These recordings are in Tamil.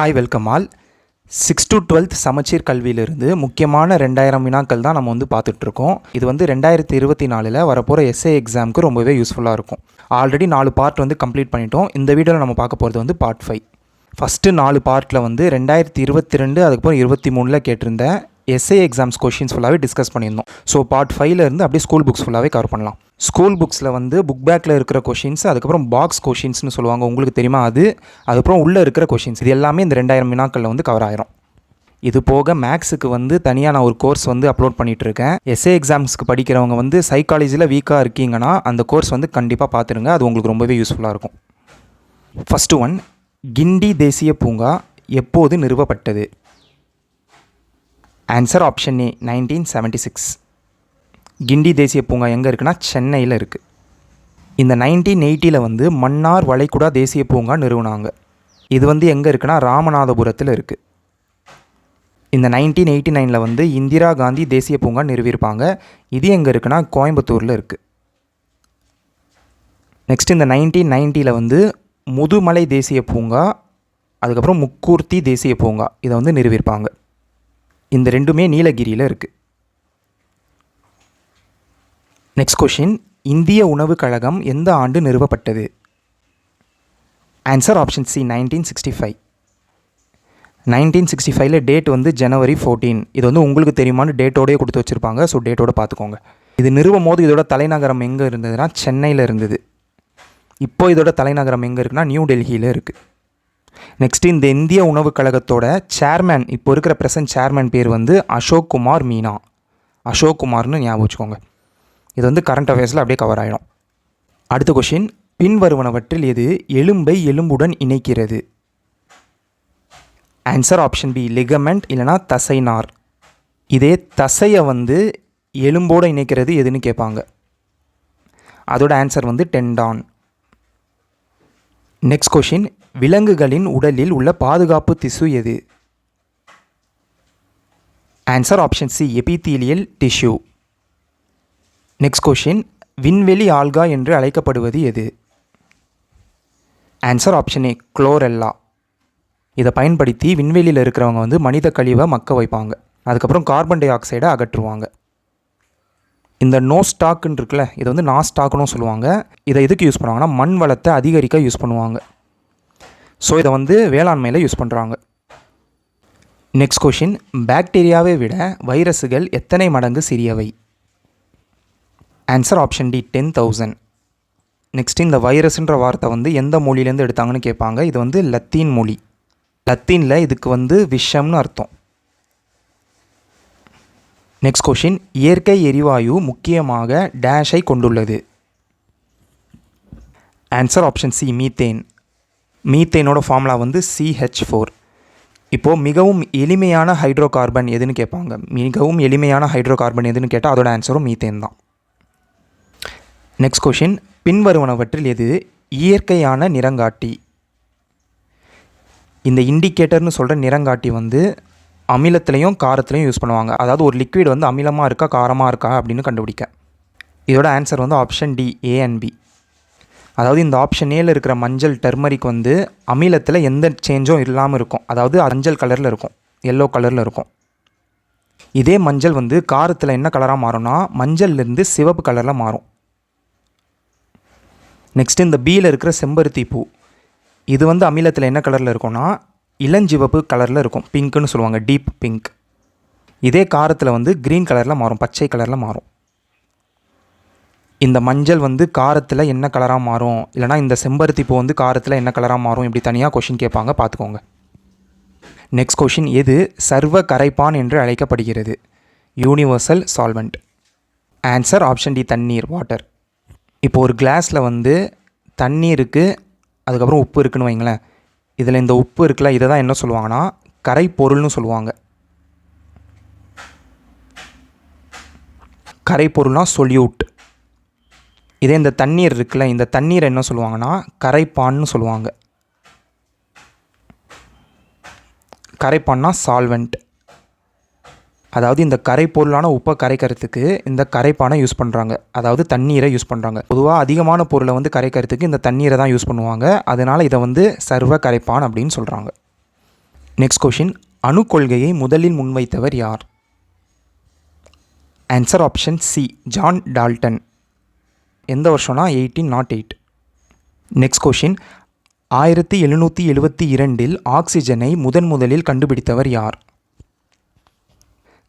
Hi welcome all six to twelfth சமச்சீர் கல்வியிலிருந்து முக்கியமான ரெண்டாயிரம் வினாக்கள் தான் நம்ம வந்து பார்த்துட்ருக்கோம். இது வந்து ரெண்டாயிரத்தி இருபத்தி நாலில் வரப்போகிற எஸ்ஏ எக்ஸாமுக்கு ரொம்பவே யூஸ்ஃபுல்லாக இருக்கும். ஆல்ரெடி நாலு பார்ட் வந்து கம்ப்ளீட் பண்ணிட்டோம். இந்த வீடியோவில் நம்ம பார்க்க போகிறது வந்து பார்ட் ஃபைவ் ஃபஸ்ட்டு நாலு பார்ட்டில் வந்து ரெண்டாயிரத்தி இருபத்தி ரெண்டு அதுக்கப்புறம் இருபத்தி மூணில் கேட்டிருந்தேன். எஸ்ஏ எக்ஸாம்ஸ் கொஷின்ஸ் ஃபுல்லாகவே டிஸ்கஸ் பண்ணியிருந்தோம். ஸோ பார்ட் ஃபைவ்ல இருந்து அப்படியே ஸ்கூல் புக்ஸ் ஃபுல்லாகவே கவர் பண்ணலாம். ஸ்கூல் புக்ஸில் வந்து புக் பேக்கில் இருக்கிற கொஷின்ஸ் அதுக்கப்புறம் பாக்ஸ் கொஷின்ஸ்னு சொல்லுவாங்க. உங்களுக்கு தெரியுமா அது? அதுக்கப்புறம் உள்ளே இருக்கிற கொஷின்ஸ் இது எல்லாமே இந்த ரெண்டாயிரம் வினாக்களில் வந்து கவர் ஆயிரும். இது போக மேக்ஸுக்கு வந்து தனியாக நான் ஒரு கோர்ஸ் வந்து அப்லோட் பண்ணிகிட்டு இருக்கேன். எஸ்ஏ எக்ஸாம்ஸ்க்கு படிக்கிறவங்க வந்து சைக்காலஜியில் வீக்காக இருக்கீங்கன்னா அந்த கோர்ஸ் வந்து கண்டிப்பாக பார்த்துருங்க அது உங்களுக்கு ரொம்பவே யூஸ்ஃபுல்லாக இருக்கும். ஃபஸ்ட்டு ஒன் கிண்டி தேசிய பூங்கா எப்போது நிறுவப்பட்டது? Answer option A nineteen seventy six Guindy தேசிய பூங்கா எங்கே இருக்குன்னா சென்னையில் இருக்குது இந்த நைன்டீன் எயிட்டியில் வந்து மன்னார் வளைகுடா தேசிய பூங்கா நிறுவனாங்க. இது வந்து எங்கே இருக்குன்னா ராமநாதபுரத்தில் இருக்குது இந்த நைன்டீன் எயிட்டி நைனில் வந்து இந்திரா காந்தி தேசிய பூங்கா நிறுவியிருப்பாங்க. இது எங்கே இருக்குன்னா கோயம்புத்தூரில் இருக்குது நெக்ஸ்ட் இந்த நைன்டீன் நைன்ட்டியில் வந்து முதுமலை தேசிய பூங்கா அதுக்கப்புறம் முக்கூர்த்தி தேசிய பூங்கா இதை வந்து நிறுவியிருப்பாங்க. இந்த ரெண்டுமே நீலகிரியில் இருக்குது நெக்ஸ்ட் கொஷின் இந்திய உணவுக் கழகம் எந்த ஆண்டு நிறுவப்பட்டது? Answer option C nineteen sixty five nineteen sixty ஃபைவ்ல டேட் வந்து ஜனவரி ஃபோர்டீன் இது வந்து உங்களுக்கு தெரியுமான்னு டேட்டோடயே கொடுத்து வச்சுருப்பாங்க. ஸோ டேட்டோட பார்த்துக்கோங்க. இது நிறுவும் போது இதோட தலைநகரம் எங்கே இருந்ததுன்னா சென்னையில் இருந்தது. இப்போ இதோட தலைநகரம் எங்கே இருக்குன்னா நியூ டெல்லியில் இருக்குது நெக்ஸ்ட் இந்த இந்திய உணவுக் கழகத்தோட சேர்மேன் இப்போ இருக்கிற ப்ரெசன்ட் சேர்மேன் பேர் வந்து அசோக் குமார் மீனா. அசோக் குமார்னு ஞாபகம் வச்சுக்கோங்க. இது வந்து கரண்ட் அஃபேர்ஸில் அப்படியே கவர் ஆகிடும் அடுத்த கொஷின் பின்வருவனவற்றில் எது எலும்பை எலும்புடன் இணைக்கிறது? ஆன்சர் ஆப்ஷன் பி லிகமெண்ட் இல்லைனா தசைனார் இதே தசையை வந்து எலும்போடு இணைக்கிறது எதுன்னு கேட்பாங்க. அதோட ஆன்சர் வந்து டென்டான் நெக்ஸ்ட் கொஷின் விலங்குகளின் உடலில் உள்ள பாதுகாப்பு திசு எது? Answer option C epithelial tissue next question விண்வெளி ஆல்கா என்று அழைக்கப்படுவது எது? ஆன்சர் ஆப்ஷன் ஏ குளோரெல்லா இதை பயன்படுத்தி விண்வெளியில் இருக்கிறவங்க வந்து மனித கழிவை மக்க வைப்பாங்க. அதுக்கப்புறம் கார்பன் டை ஆக்சைடை அகற்றுவாங்க. இந்த நோ ஸ்டாக்குன்னு இருக்குல்ல இதை வந்து நா ஸ்டாக்குன்னு சொல்லுவாங்க. இதை எதுக்கு யூஸ் பண்ணுவாங்கன்னா மண் வளத்தை அதிகரிக்க யூஸ் பண்ணுவாங்க. ஸோ இதை வந்து வேளாண்மையில் யூஸ் பண்ணுறாங்க நெக்ஸ்ட் கொஷின் பாக்டீரியாவை விட வைரஸுகள் எத்தனை மடங்கு சிறியவை? Answer option D ten thousand next இந்த வைரஸ்ன்ற வார்த்தை வந்து எந்த மொழியிலேருந்து எடுத்தாங்கன்னு கேட்பாங்க. இது வந்து லத்தீன் மொழி. லத்தீனில் இதுக்கு வந்து விஷம்னு அர்த்தம். நெக்ஸ்ட் கொஷின் இயற்கை எரிவாயு முக்கியமாக டேஷை கொண்டுள்ளது. ஆன்சர் ஆப்ஷன் சி மீத்தேன் மீத்தேனோட ஃபார்முலா வந்து சிஹெச் ஃபோர் இப்போது மிகவும் எளிமையான ஹைட்ரோ கார்பன் எதுன்னு கேட்பாங்க. மிகவும் எளிமையான ஹைட்ரோ கார்பன் எதுன்னு கேட்டால் அதோட ஆன்சரும் மீத்தேன் தான். நெக்ஸ்ட் கொஷின் பின்வருவனவற்றில் எது இயற்கையான நிறங்காட்டி? இந்த இண்டிகேட்டர்னு சொல்கிற நிறங்காட்டி வந்து அமிலத்துலேயும் காரத்துலேயும் யூஸ் பண்ணுவாங்க. அதாவது ஒரு லிக்விட் வந்து அமிலமாக இருக்கா காரமாக இருக்கா அப்படின்னு கண்டுபிடிக்க. இதோட ஆன்சர் வந்து option D A and B அதாவது இந்த ஆப்ஷன் ஏல இருக்கிற மஞ்சள் டர்மரிக் வந்து அமிலத்தில் எந்த சேஞ்சும் இல்லாமல் இருக்கும். அதாவது மஞ்சள் கலரில் இருக்கும். எல்லோ கலரில் இருக்கும். இதே மஞ்சள் வந்து காரத்தில் என்ன கலராக மாறும்னா மஞ்சள்லேருந்து சிவப்பு கலரில் மாறும். நெக்ஸ்ட் இந்த பியில் இருக்கிற செம்பருத்தி பூ. இது வந்து அமிலத்தில் என்ன கலரில் இருக்கும்னா இளஞ்சிவப்பு கலரில் இருக்கும். பிங்க்குன்னு சொல்லுவாங்க டீப் பிங்க் இதே காரத்தில் வந்து க்ரீன் கலரில் மாறும் பச்சை கலரில் மாறும். இந்த மஞ்சள் வந்து காரத்தில் என்ன கலராக மாறும்? இல்லைனா இந்த செம்பருத்தி பூ வந்து காரத்தில் என்ன கலராக மாறும்? இப்படி தனியாக கொஷின் கேட்பாங்க பார்த்துக்கோங்க நெக்ஸ்ட் கொஷின் எது சர்வ கரைப்பான் என்று அழைக்கப்படுகிறது? Universal solvent answer option D தண்ணீர் வாட்டர் இப்போ ஒரு கிளாஸில் வந்து தண்ணி இருக்குது அதுக்கப்புறம் உப்பு இருக்குன்னு வைங்களேன். இதில் இந்த உப்பு இருக்குல்ல இதை தான் என்ன சொல்லுவாங்கன்னா கரை பொருள்னு சொல்லுவாங்க. கரை சொல்யூட் இதே இந்த தண்ணீர் இருக்குல்ல இந்த தண்ணீரை என்ன சொல்லுவாங்கன்னா கரைப்பான்னு சொல்லுவாங்க. கரைப்பான்னா சால்வெண்ட் அதாவது இந்த கரைப்பொருளான உப்பை கரைக்கிறதுக்கு இந்த கரைப்பானை யூஸ் பண்ணுறாங்க அதாவது தண்ணீரை யூஸ் பண்ணுறாங்க பொதுவாக அதிகமான பொருளை வந்து கரைக்கிறதுக்கு இந்த தண்ணீரை தான் யூஸ் பண்ணுவாங்க. அதனால் இதை வந்து சர்வ கரைப்பான் அப்படின்னு சொல்கிறாங்க நெக்ஸ்ட் கொஷின் அணு கொள்கையை முதலில் முன்வைத்தவர் யார்? Answer option C John Dalton எந்த வருஷம்னா eighteen nought eight next question ஆயிரத்தி எழுநூற்றி எழுபத்தி இரண்டில் ஆக்சிஜனை முதன் முதலில் கண்டுபிடித்தவர் யார்?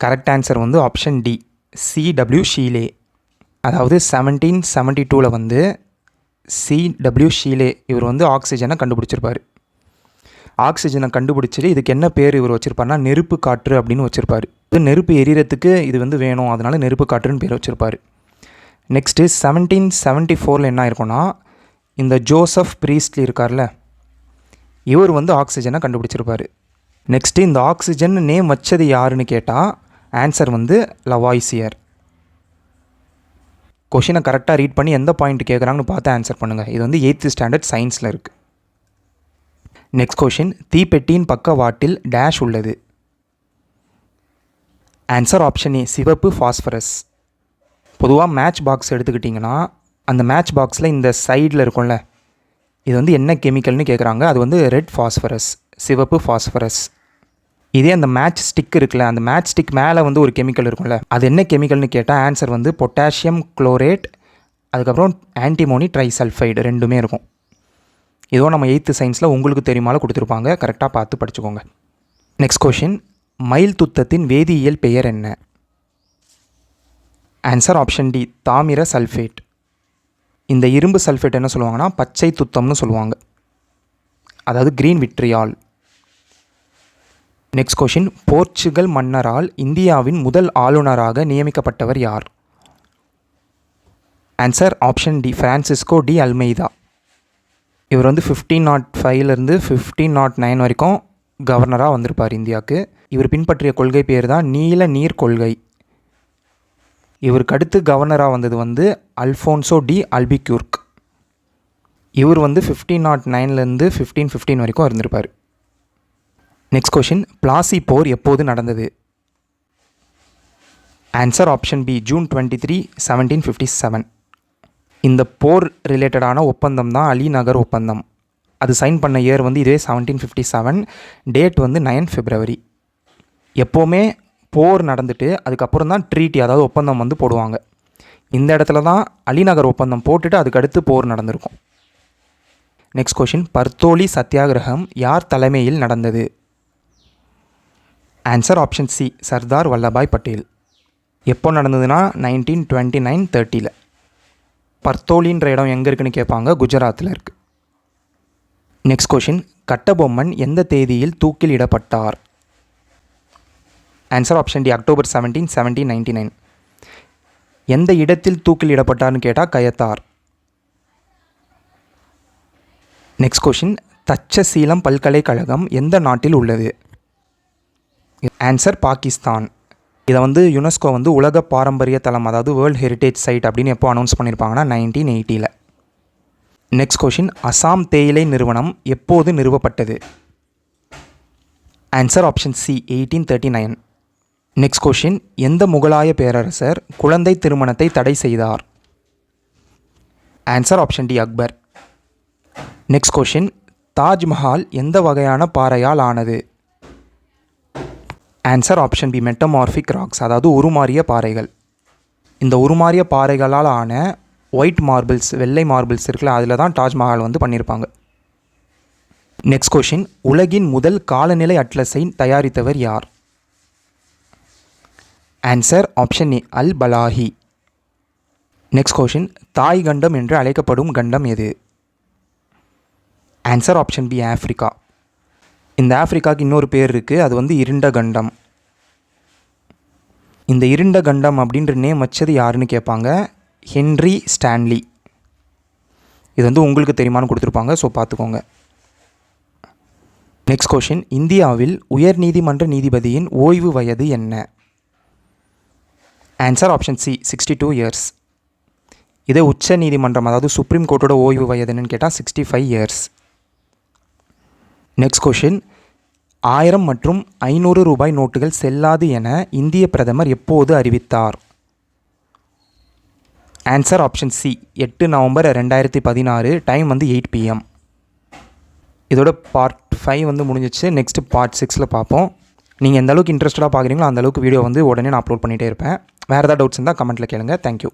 கரெக்ட் ஆன்சர் வந்து ஆப்ஷன் டி சிடபிள்யூ ஷீலே அதாவது செவன்டீன் செவன்ட்டி டூவில் வந்து சிடபிள்யூ ஷீலே இவர் வந்து ஆக்சிஜனை கண்டுபிடிச்சிருப்பார். ஆக்சிஜனை கண்டுபிடிச்சிட்டு இதுக்கு என்ன பேர் இவர் வச்சுருப்பார்னா நெருப்பு காற்று அப்படின்னு வச்சுருப்பார். இது நெருப்பு எரியறதுக்கு இது வந்து வேணும். அதனால் நெருப்பு காற்றுன்னு பேர் வச்சுருப்பார். நெக்ஸ்ட்டு செவன்டீன் செவன்ட்டி ஃபோரில் என்ன ஆயிருக்கும்னா இந்த ஜோசப் ப்ரீஸ்ட்லி இருக்கார்ல இவர் வந்து ஆக்சிஜனை கண்டுபிடிச்சிருப்பார். நெக்ஸ்ட்டு இந்த ஆக்சிஜன் நேம் வச்சது யாருன்னு கேட்டால் ஆன்சர் வந்து லவாய்சியர் கொஷினை கரெக்டாக ரீட் பண்ணி எந்த பாயிண்ட் கேட்குறாங்கன்னு பார்த்து ஆன்சர் பண்ணுங்கள் இது வந்து எயித்து ஸ்டாண்டர்ட் சயின்ஸில் இருக்குது நெக்ஸ்ட் கொஷின் தீப்பெட்டியின் பக்க வாட்டில் டேஷ் உள்ளது. ஆன்சர் ஆப்ஷன் ஏ சிவப்பு ஃபாஸ்பரஸ் பொதுவாக மேட்ச் பாக்ஸ் எடுத்துக்கிட்டிங்கன்னா அந்த மேட்ச் பாக்ஸில் இந்த சைடில் இருக்கும்ல இது வந்து என்ன கெமிக்கல்னு கேட்குறாங்க அது வந்து ரெட் ஃபாஸ்பரஸ் சிவப்பு ஃபாஸ்பரஸ் இதே அந்த மேட்ச் ஸ்டிக் இருக்குல்ல அந்த மேட்ச் ஸ்டிக் மேலே வந்து ஒரு கெமிக்கல் இருக்கும்ல அது என்ன கெமிக்கல்னு கேட்டால் ஆன்சர் வந்து பொட்டாசியம் குளோரேட் அதுக்கப்புறம் ஆன்டிமோனி ட்ரைசல்ஃபைடு ரெண்டுமே இருக்கும். இதோ நம்ம எயித்து சயின்ஸில் உங்களுக்கு தெரியுமால கொடுத்துருப்பாங்க. கரெக்டாக பார்த்து படிச்சுக்கோங்க. நெக்ஸ்ட் கொஷின் மயில் துத்தத்தின் வேதியியல் பெயர் என்ன? ஆன்சர் ஆப்ஷன் டி தாமிர சல்ஃபேட் இந்த இரும்பு சல்ஃபேட் என்ன சொல்லுவாங்கன்னா பச்சை துத்தம்னு சொல்லுவாங்க. அதாவது green vitriol next question Portugal மன்னரால் இந்தியாவின் முதல் ஆளுநராக நியமிக்கப்பட்டவர் யார்? Answer option D Francisco de Almeida இவர் வந்து ஃபிஃப்டீன் நாட் ஃபைவ்லேருந்து ஃபிஃப்டீன் நாட் நைன் வரைக்கும் கவர்னராக வந்திருப்பார் இந்தியாவுக்கு. இவர் பின்பற்றிய கொள்கை பேர் தான் நீல நீர் கொள்கை. இவருக்கு அடுத்து கவர்னராக வந்தது வந்து அல்ஃபோன்சோ டி அல்பிக்யூர்க் இவர் வந்து ஃபிஃப்டீன் நாட் நைன்லேருந்து ஃபிஃப்டீன் ஃபிஃப்டீன் வரைக்கும் இருந்திருப்பார். நெக்ஸ்ட் கொஷின் பிளாசி போர் எப்போது நடந்தது? Answer option B June twenty three seventeen fifty seven இந்த போர் ரிலேட்டடான ஒப்பந்தம் தான் அலி நகர் ஒப்பந்தம். அது சைன் பண்ண இயர் வந்து இதுவே செவன்டீன் ஃபிஃப்டி செவன் டேட் வந்து நைன் ஃபிப்ரவரி எப்போவுமே போர் நடந்துட்டு அதுக்கப்புறம் தான் ட்ரீட்டி அதாவது ஒப்பந்தம் வந்து போடுவாங்க. இந்த இடத்துல தான் அலிநகர் ஒப்பந்தம் போட்டுட்டு அதுக்கடுத்து போர் நடந்திருக்கும். நெக்ஸ்ட் கொஷின் பர்தோலி சத்தியாகிரகம் யார் தலைமையில் நடந்தது? Answer option C Sardar Vallabhbhai Patel. எப்போ நடந்ததுன்னா நைன்டீன் டுவெண்ட்டி நைன் தேர்ட்டியில் பர்தோலின்ற இடம் எங்கே இருக்குன்னு கேட்பாங்க குஜராத்தில் இருக்குது நெக்ஸ்ட் கொஷின் கட்டபொம்மன் எந்த தேதியில் தூக்கில் இடப்பட்டார் answer option D October seventeen seventeen ninety nine எந்த இடத்தில் தூக்கில் இடப்பட்டார்னு கேட்டால் கயத்தார். நெக்ஸ்ட் கொஷின் தச்சசீலம் பல்கலைக்கழகம் எந்த நாட்டில் உள்ளது? ஆன்சர் பாகிஸ்தான். இதை வந்து யுனெஸ்கோ வந்து உலக பாரம்பரிய தளம் அதாவது வேர்ல்ட் ஹெரிட்டேஜ் சைட் அப்படின்னு எப்போ அனௌன்ஸ் பண்ணியிருப்பாங்கன்னா நைன்டீன் எயிட்டியில் நெக்ஸ்ட் கொஷின் அசாம் தேயிலை நிறுவனம் எப்போது நிறுவப்பட்டது? Answer option C eighteen thirty nine next question எந்த முகலாய பேரரசர் குழந்தை திருமணத்தை தடை செய்தார்? Answer option D Akbar next question Taj Mahal எந்த வகையான பாறையால் ஆனது? Answer option B metamorphic rocks அதாவது உருமாறிய பாறைகள். இந்த உருமாறிய பாறைகளால் ஆன ஒயிட் மார்பிள்ஸ் வெள்ளை மார்பிள்ஸ் இருக்குல்ல அதில் தான் தாஜ்மஹால் வந்து பண்ணியிருப்பாங்க நெக்ஸ்ட் கொஷின் உலகின் முதல் காலநிலை அட்லஸை தயாரித்தவர் யார்? Answer option A Al Balkhi next question தாய் கண்டம் என்று அழைக்கப்படும் கண்டம் எது? ஆன்சர் ஆப்ஷன் பி ஆஃப்ரிக்கா இந்த ஆஃப்ரிக்காவுக்கு இன்னொரு பேர் இருக்குது அது வந்து இருண்ட கண்டம் இந்த இருண்ட கண்டம் அப்படின்ற நேம் வச்சது யாருன்னு கேட்பாங்க? ஹென்ரி ஸ்டான்லி இது வந்து உங்களுக்கு தெரியுமான்னு கொடுத்துருப்பாங்க ஸோ பார்த்துக்கோங்க. நெக்ஸ்ட் கொஷின் இந்தியாவில் உயர் நீதிமன்ற நீதிபதியின் ஓய்வு வயது என்ன? Answer option C sixty two years இதே உச்ச நீதிமன்றம் அதாவது சுப்ரீம் கோர்ட்டோட ஓய்வு வயது என்னன்னு கேட்டால் sixty five years next question ஆயிரம் மற்றும் ஐநூறு ரூபாய் நோட்டுகள் செல்லாது என இந்திய பிரதமர் எப்போது அறிவித்தார்? ஆன்சர் ஆப்ஷன் சி எட்டு நவம்பர் ரெண்டாயிரத்தி பதினாறு டைம் வந்து எயிட் பிஎம் இதோட பார்ட் ஃபைவ் வந்து முடிஞ்சிச்சு. நெக்ஸ்ட்டு பார்ட் சிக்ஸில் பார்ப்போம். நீங்கள் எந்த அளவுக்கு இன்ட்ரெஸ்டடாக பார்க்குறீங்களோ அந்தளவுக்கு வீடியோ வந்து உடனே நான் அப்லோட் பண்ணிகிட்டே இருப்பேன். வேறு ஏதாவது டவுட்ஸ் இருந்தால் கமெண்ட்டில் கேளுங்க. தேங்க்யூ